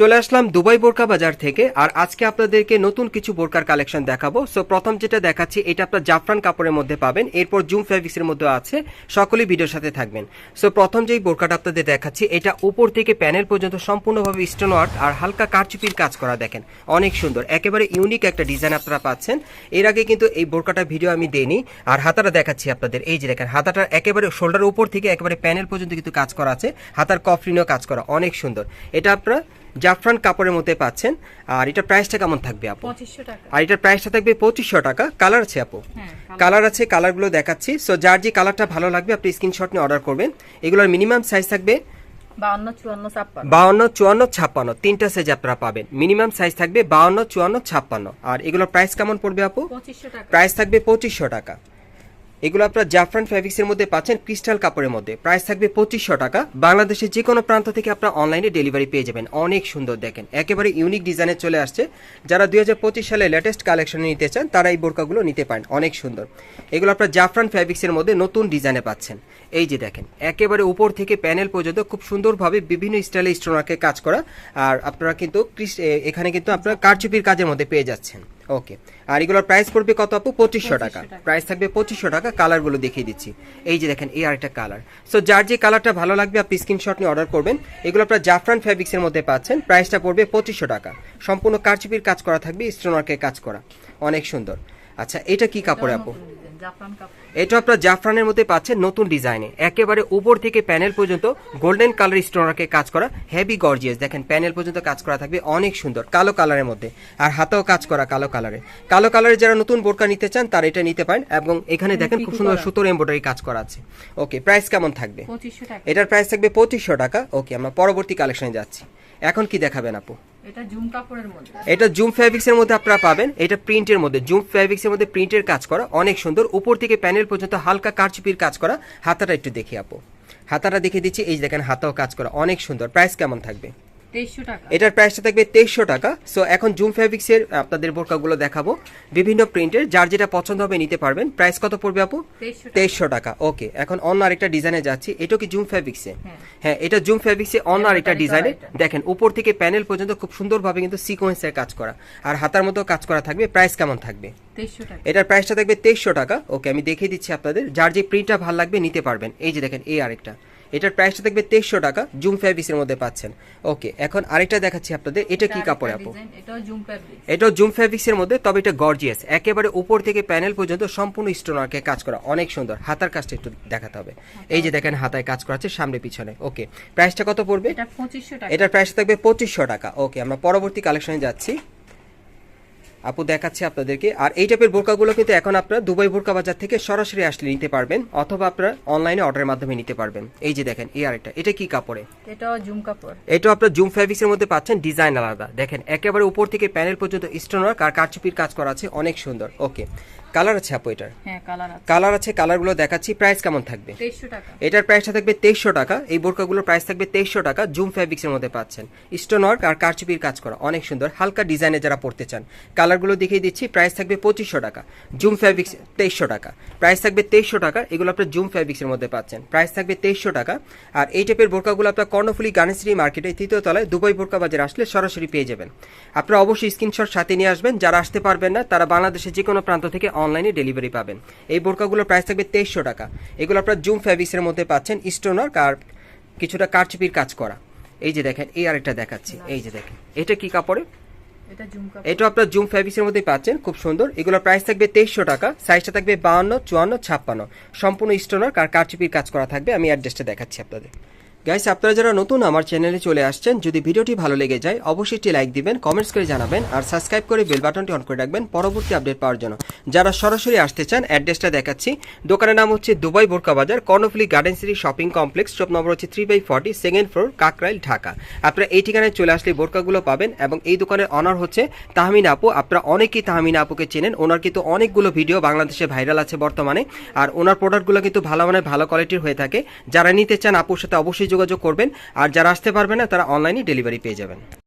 চলে আসলাম দুবাই বোরকা বাজার থেকে, আর আজকে আপনাদেরকে নতুন কিছু বোরকার কালেকশন দেখাবো। সো প্রথম যেটা দেখাচ্ছি, এটা আপনার জাফরান কাপড়ের মধ্যে পাবেন, এরপর জুম ফ্যাব্রিক্সের মধ্যে আছে, সকলেই ভিডিওর সাথে থাকবেন। সো প্রথম যেই বোরকাটা আপনাদের দেখাচ্ছি, এটা উপর থেকে প্যানেল পর্যন্ত সম্পূর্ণভাবে স্টোন ওয়ার্ক আর হালকা কারচুপির কাজ করা, দেখেন, অনেক সুন্দর, একেবারে ইউনিক একটা ডিজাইন আপনারা পাচ্ছেন। এর আগে কিন্তু এই বোরকাটার ভিডিও আমি দেইনি, আর হাতাটা দেখাচ্ছি আপনাদের, এই যে দেখেন হাতাটা একেবারে শোল্ডার উপর থেকে একেবারে প্যানেল পর্যন্ত কিন্তু কাজ করা আছে, হাতার কফরিনও কাজ করা, অনেক সুন্দর। এটা আপনারা জাফরান কাপড়ের মধ্যে পাচ্ছেন। আর এটা প্রাইসটা কেমন থাকবে আপু? আর এটার প্রাইসটা থাকবে পঁচিশশো টাকা। কালার আছে আপু? হ্যাঁ কালার আছে। কালারগুলো দেখাচ্ছি। সো যার যে কালারটা ভালো লাগবে আপনি স্ক্রিনশট নিয়ে অর্ডার করবেন। এগুলোর মিনিমাম সাইজ থাকবে বাউন্ন চুয়ান্ন ছাপ্পান্ন। তিনটা সাইজ আপনারা পাবেন। মিনিমাম সাইজ থাকবে বাউন্ন চুয়ান্ন ছাপ্পান্ন। আর এগুলোর প্রাইস কেমন পড়বে আপু? প্রাইস থাকবে পঁচিশশো টাকা। এগুলো আপনার জাফরান ফ্যাব্রিক্সের মধ্যে পাচ্ছেন ক্রিস্টাল কাপড়ের মধ্যে। প্রাইস থাকবে পঁচিশশো টাকা। বাংলাদেশের যে কোনো প্রান্ত থেকে আপনার অনলাইনে ডেলিভারি পেয়ে যাবেন। অনেক সুন্দর দেখেন। একেবারে ইউনিক ডিজাইনে চলে আসছে। যারা দুই সালে লেটেস্ট কালেকশন নিতে চান, তারা এই বোরকাগুলো নিতে পারেন। অনেক সুন্দর। এগুলো আপনার জাফরান ফ্যাব্রিক্সের মধ্যে নতুন ডিজাইনে পাচ্ছেন। এই যে দেখেন, একেবারে উপর থেকে প্যানেল পর্যন্ত খুব সুন্দরভাবে বিভিন্ন স্টাইলে স্টোনাকে কাজ করা। আর আপনারা কিন্তু এখানে কিন্তু আপনারা কারচুপির কাজের মধ্যে পেয়ে যাচ্ছেন। ওকে আর এগুলোর প্রাইস পড়বে কত আপু? পঁচিশশো টাকা। প্রাইস থাকবে পঁচিশশো টাকা কালারগুলো দেখিয়ে দিচ্ছি। এই যে দেখেন এই আরেকটা কালার সো যার যে কালারটা ভালো লাগবে আপনি স্ক্রিনশট নিয়ে অর্ডার করবেন। এগুলো আপনার জাফরান ফ্যাব্রিক্সের মধ্যে পাচ্ছেন। প্রাইসটা পড়বে পঁচিশশো টাকা। সম্পূর্ণ কারচুপির কাজ করা থাকবে স্টোনার্কের কাজ করা। অনেক সুন্দর। আচ্ছা এটা কি কাপড় আপু? এটা আপনার জাফরানের মধ্যে পাচ্ছেন নতুন ডিজাইনে। একেবারে উপর থেকে প্যানেল পর্যন্ত গোল্ডেন কালার স্টোনারকে কাজ করা হেভি গর্জিয়াস। দেখেন প্যানেল পর্যন্ত কাজ করা থাকবে অনেক সুন্দর কালো কালারের মধ্যে। আর হাতেও কাজ করা কালো কালারে। কালো কালারে যারা নতুন বোরকা নিতে চান তারা এটা নিতে পারেন এবং এখানে দেখেন খুব সুন্দর সুতোর এমব্রয়ডারি কাজ করা আছে। ওকে প্রাইস কেমন থাকবে? এটার প্রাইস থাকবে পঁচিশশো টাকা। ওকে আমরা পরবর্তী কালেকশনে যাচ্ছি। এখন কি দেখাবেন আপু? এটা জুম কাপড়ের মধ্যে। এটা জুম ফ্যাব্রিক্সের মধ্যে আপনারা পাবেন, এটা প্রিন্টের মধ্যে। জুম ফ্যাব্রিক্সের মধ্যে প্রিন্টের কাজ করা, অনেক সুন্দর। উপর থেকে প্যানেল পর্যন্ত হালকা কারচুপির কাজ করা। হাতাটা একটু দেখি আপু। হাতাটা দেখে দিচ্ছি, এই দেখেন, হাতাও কাজ করা, অনেক সুন্দর। প্রাইস কেমন থাকবে? এটার প্রাইসটা থাকবে তেইশশো টাকা। সো এখন জুম ফ্যাব্রিক্সের আপনাদের বোরকাগুলো দেখাবো। বিভিন্ন প্রিন্টের যার যেটা পছন্দ হবে নিতে পারবেন। প্রাইস কত পড়বে আপু? তেইশশো টাকা। ওকে এখন অন্য আরেকটা ডিজাইনে যাচ্ছি। এটা কি জুম ফ্যাব্রিক্সে হ্যাঁ। এটা জুম ফ্যাব্রিক্সে অন্য আরেকটা ডিজাইনে দেখেন উপর থেকে প্যানেল পর্যন্ত খুব সুন্দরভাবে কিন্তু সিকোয়েন্সের কাজ করা। আর হাতার মতো কাজ করা থাকবে। প্রাইস কেমন থাকবে? এটার প্রাইসটা থাকবে তেইশশো টাকা। ওকে আমি দেখিয়ে দিচ্ছি আপনাদের। যার যে প্রিন্টটা ভালো লাগবে নিতে পারবেন। এই যে দেখেন এই আরেকটা। এটার প্রাইসটা থাকবে তেইশশো টাকা জুম ফ্যাব্রিক্সের মধ্যে পাচ্ছেন। ওকে এখন আরেকটা দেখাচ্ছি আপনাদের এটা কি কাপড় আপু? এটাও জুম ফ্যাব্রিক ফ্যাব্রিক্সের মধ্যে তবে এটা গর্জিয়াস একেবারে উপর থেকে প্যানেল পর্যন্ত সম্পূর্ণ স্টোনারকে কাজ করা অনেক সুন্দর। হাতার কাজটা একটু দেখাতে হবে। এই যে দেখেন হাতায় কাজ করা আছে সামনে পিছনে। ওকে প্রাইসটা কত পড়বে? এটা পঁচিশশো টাকা। এটার প্রাইস থাকবে পঁচিশশো টাকা। ওকে আমরা পরবর্তী কালেকশনে যাচ্ছি। আপু দেখাচ্ছি আপনাদেরকে। আর এই টাইপের বোরকাগুলো কিন্তু এখন আপনারা দুবাই বোরকা বাজার থেকে সরাসরি আসলে নিতে পারবেন অথবা আপনারা অনলাইনে অর্ডারের মাধ্যমে নিতে পারবেন। এই যে দেখেন এই আরেকটা। এটা কি কাপড়ে? এটা জুম কাপড়। এটা আপনার জুম ফ্যাব্রিক্সের মধ্যে পাচ্ছেন ডিজাইন আলাদা। দেখেন একেবারে উপর থেকে প্যানেল পর্যন্ত স্টোন ওয়ার্ক আর কারচুপির কাজ করা আছে অনেক সুন্দর। ওকে কালার আছে আপু এটার। হ্যাঁ কালার আছে। কালার আছে কালারগুলো দেখাচ্ছি প্রাইস কেমন থাকবে? এটার প্রাইসটা থাকবে তেইশশো টাকা এই বোরকাগুলোর প্রাইস থাকবে তেইশশো টাকা জুম ফ্যাব্রিক্সের মধ্যে পাচ্ছেন। স্টোন ওয়ার্ক আর কারচুপির কাজ করা অনেক সুন্দর হালকা ডিজাইনে যারা পড়তে চান। কালারগুলো দেখিয়ে দিচ্ছি প্রাইস থাকবে পঁচিশশো টাকা জুম ফ্যাব্রিক্স তেইশশো টাকা। প্রাইস থাকবে তেইশশো টাকা এগুলো আপনার জুম ফ্যাব্রিক্সের মধ্যে পাচ্ছেন। প্রাইস থাকবে তেইশশো টাকা আর এই টাইপের বোরকাগুলো আপনার কর্ণফুলি গানেশ্রী মার্কেটে তৃতীয় তলায় দুবাই বোরকা বাজার আসলে সরাসরি পেয়ে যাবেন। আপনারা অবশ্যই স্ক্রিনশট সাথে নিয়ে আসবেন যারা আসতে পারবেন না তারা বাংলাদেশের যে কোনো প্রান্ত থেকে অনলাইনে ডেলিভারি পাবেন। এই বোরকাগুলোর প্রাইস থাকবে তেইশশো টাকা। এগুলো আপনার জুম ফ্যাব্রিক্সের মধ্যে পাচ্ছেন স্টোনার আর কিছুটা কারচুপির কাজ করা। এই যে দেখেন এই আরেকটা দেখাচ্ছি এই যে দেখেন। এটা কি কাপড়ে। এটা আপনার জুম ফ্যাব্রিক্সের মধ্যে পাচ্ছেন খুব সুন্দর। এগুলোর প্রাইস থাকবে তেইশশো টাকা সাইজটা থাকবে বাহান্ন চুয়ান্ন ছাপ্পান্ন। সম্পূর্ণ স্টোনার আর কারচুপির কাজ করা থাকবে আমি অ্যাড্রেসটা দেখাচ্ছি আপনাদের। গাইস আপনারা যারা নতুন আমার চ্যানেলে চলে আসছেন, যদি ভিডিওটি ভালো লেগে যায়, অবশ্যই একটি লাইক দিবেন কমেন্টস করে জানাবেন, আর সাবস্ক্রাইব করে বেল বাটনটি অন করে রাখবেন পরবর্তী আপডেট পাওয়ার জন্য। যারা সরাসরি আসতে চান অ্যাড্রেসটা দেখাচ্ছি। দোকানের নাম হচ্ছে দুবাই বোরকা বাজার, Karnaphuli garden city shopping complex shop number হচ্ছে three by forty second floor Kakrail, Dhaka. আপনারা এই ঠিকানায় চলে আসলে বোরকাগুলো পাবেন, এবং এই দোকানের অনার হচ্ছে তাহমিন আপু। আপনারা অনেকেই তাহমিন আপুকে চেনেন, ওনার কিন্তু অনেকগুলো ভিডিও বাংলাদেশে ভাইরাল আছে বর্তমানে, আর ওনার প্রোডাক্টগুলো কিন্তু ভালো মানের, ভালো কোয়ালিটির হয়ে থাকে। যারা নিতে চান আপুর সাথে অবশ্যই যোগাযোগ করবেন। আর যারা আসতে পারবে না তারা অনলাইনে ডেলিভারি পেয়ে যাবেন।